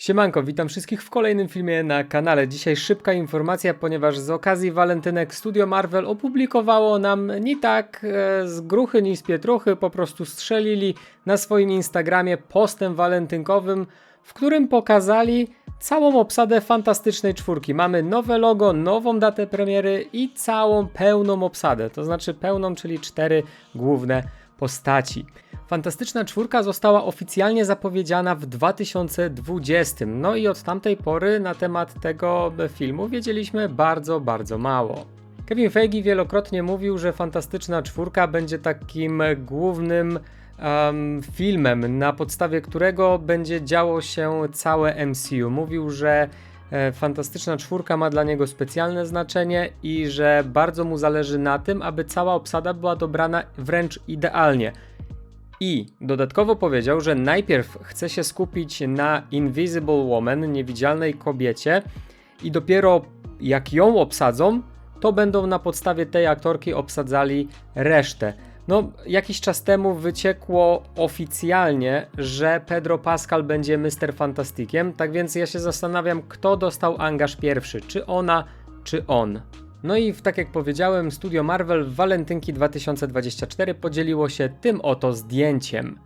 Siemanko, witam wszystkich w kolejnym filmie na kanale. Dzisiaj szybka informacja, ponieważ z okazji walentynek Studio Marvel opublikowało nam ni tak e, z gruchy, ni z pietruchy, po prostu strzelili na swoim Instagramie postem walentynkowym, w którym pokazali całą obsadę Fantastycznej Czwórki. Mamy nowe logo, nową datę premiery i całą pełną obsadę, to znaczy pełną, czyli cztery główne postaci. Fantastyczna Czwórka została oficjalnie zapowiedziana w 2020, no i od tamtej pory na temat tego filmu wiedzieliśmy bardzo, bardzo mało. Kevin Feige wielokrotnie mówił, że Fantastyczna Czwórka będzie takim głównym um, filmem, na podstawie którego będzie działo się całe MCU. Mówił, że e, Fantastyczna Czwórka ma dla niego specjalne znaczenie i że bardzo mu zależy na tym, aby cała obsada była dobrana wręcz idealnie. I dodatkowo powiedział, że najpierw chce się skupić na Invisible Woman, niewidzialnej kobiecie, i dopiero jak ją obsadzą, to będą na podstawie tej aktorki obsadzali resztę. No, jakiś czas temu wyciekło oficjalnie, że Pedro Pascal będzie Mr. Fantastikiem, tak więc ja się zastanawiam, kto dostał angaż pierwszy, czy ona, czy on. No i tak jak powiedziałem, studio Marvel w Walentynki 2024 podzieliło się tym oto zdjęciem.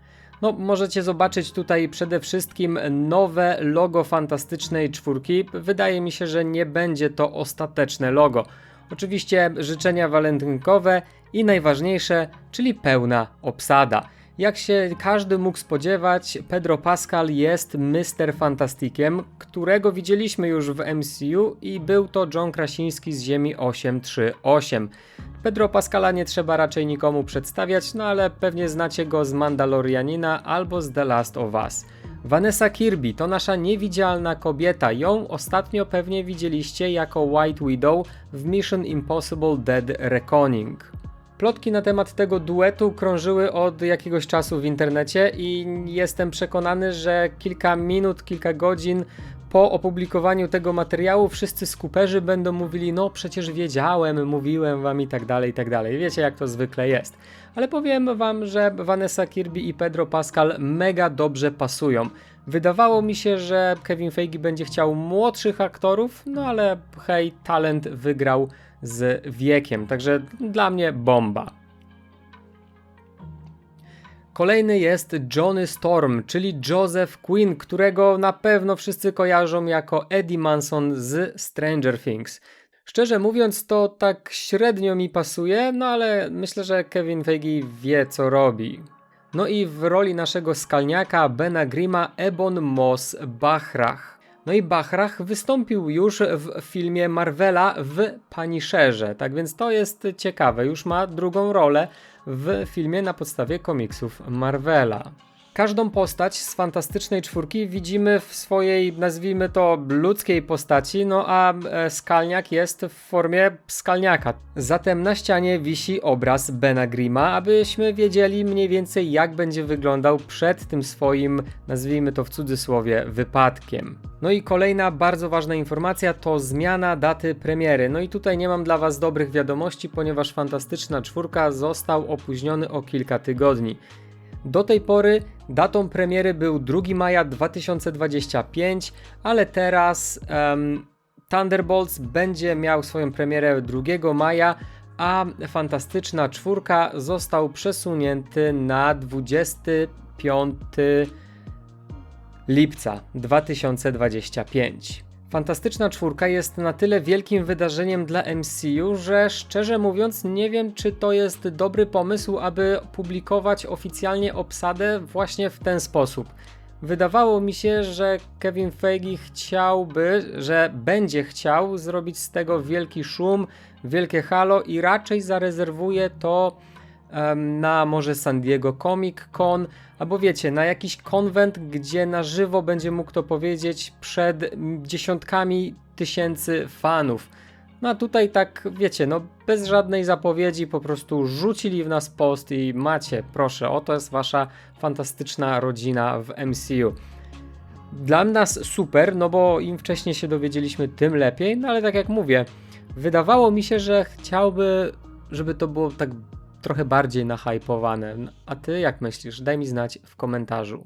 No, możecie zobaczyć tutaj przede wszystkim nowe logo fantastycznej czwórki. Wydaje mi się, że nie będzie to ostateczne logo. Oczywiście życzenia walentynkowe i najważniejsze, czyli pełna obsada. Jak się każdy mógł spodziewać, Pedro Pascal jest Mr. Fantastikiem, którego widzieliśmy już w MCU i był to John Krasiński z Ziemi 838. Pedro Pascala nie trzeba raczej nikomu przedstawiać, no ale pewnie znacie go z Mandalorianina albo z The Last of Us. Vanessa Kirby to nasza niewidzialna kobieta. Ją ostatnio pewnie widzieliście jako White Widow w Mission Impossible Dead Reckoning. Plotki na temat tego duetu krążyły od jakiegoś czasu w internecie i jestem przekonany, że kilka minut, kilka godzin po opublikowaniu tego materiału wszyscy skuperzy będą mówili, no przecież wiedziałem, mówiłem wam i tak dalej, i tak dalej. Wiecie jak to zwykle jest. Ale powiem wam, że Vanessa Kirby i Pedro Pascal mega dobrze pasują. Wydawało mi się, że Kevin Feige będzie chciał młodszych aktorów, no ale hej, talent wygrał z wiekiem. Także dla mnie bomba. Kolejny jest Johnny Storm, czyli Joseph Quinn, którego na pewno wszyscy kojarzą jako Eddie Manson z Stranger Things. Szczerze mówiąc, to tak średnio mi pasuje, no ale myślę, że Kevin Feige wie co robi. No i w roli naszego skalniaka Bena Grima Ebon Moss Bachrach. No i Bachrach wystąpił już w filmie Marvela w Punisherze, tak więc to jest ciekawe, już ma drugą rolę w filmie na podstawie komiksów Marvela. Każdą postać z fantastycznej czwórki widzimy w swojej, nazwijmy to, ludzkiej postaci, no a e, skalniak jest w formie skalniaka. Zatem na ścianie wisi obraz Bena Grima, abyśmy wiedzieli mniej więcej jak będzie wyglądał przed tym swoim, nazwijmy to w cudzysłowie, wypadkiem. No i kolejna bardzo ważna informacja to zmiana daty premiery. No i tutaj nie mam dla Was dobrych wiadomości, ponieważ Fantastyczna Czwórka został opóźniony o kilka tygodni. Do tej pory datą premiery był 2 maja 2025, ale teraz um, Thunderbolts będzie miał swoją premierę 2 maja, a Fantastyczna Czwórka został przesunięty na 25 lipca 2025. Fantastyczna Czwórka jest na tyle wielkim wydarzeniem dla MCU, że szczerze mówiąc nie wiem, czy to jest dobry pomysł, aby publikować oficjalnie obsadę właśnie w ten sposób. Wydawało mi się, że Kevin Feige chciałby, że będzie chciał zrobić z tego wielki szum, wielkie halo i raczej zarezerwuje to na może San Diego Comic Con, albo wiecie, na jakiś konwent, gdzie na żywo będzie mógł to powiedzieć przed dziesiątkami tysięcy fanów. No a tutaj tak, wiecie, no bez żadnej zapowiedzi po prostu rzucili w nas post i macie, proszę, oto jest wasza fantastyczna rodzina w MCU. Dla nas super, no bo im wcześniej się dowiedzieliśmy, tym lepiej, no ale tak jak mówię, wydawało mi się, że chciałby, żeby to było tak trochę bardziej nahypowane. A ty jak myślisz? Daj mi znać w komentarzu.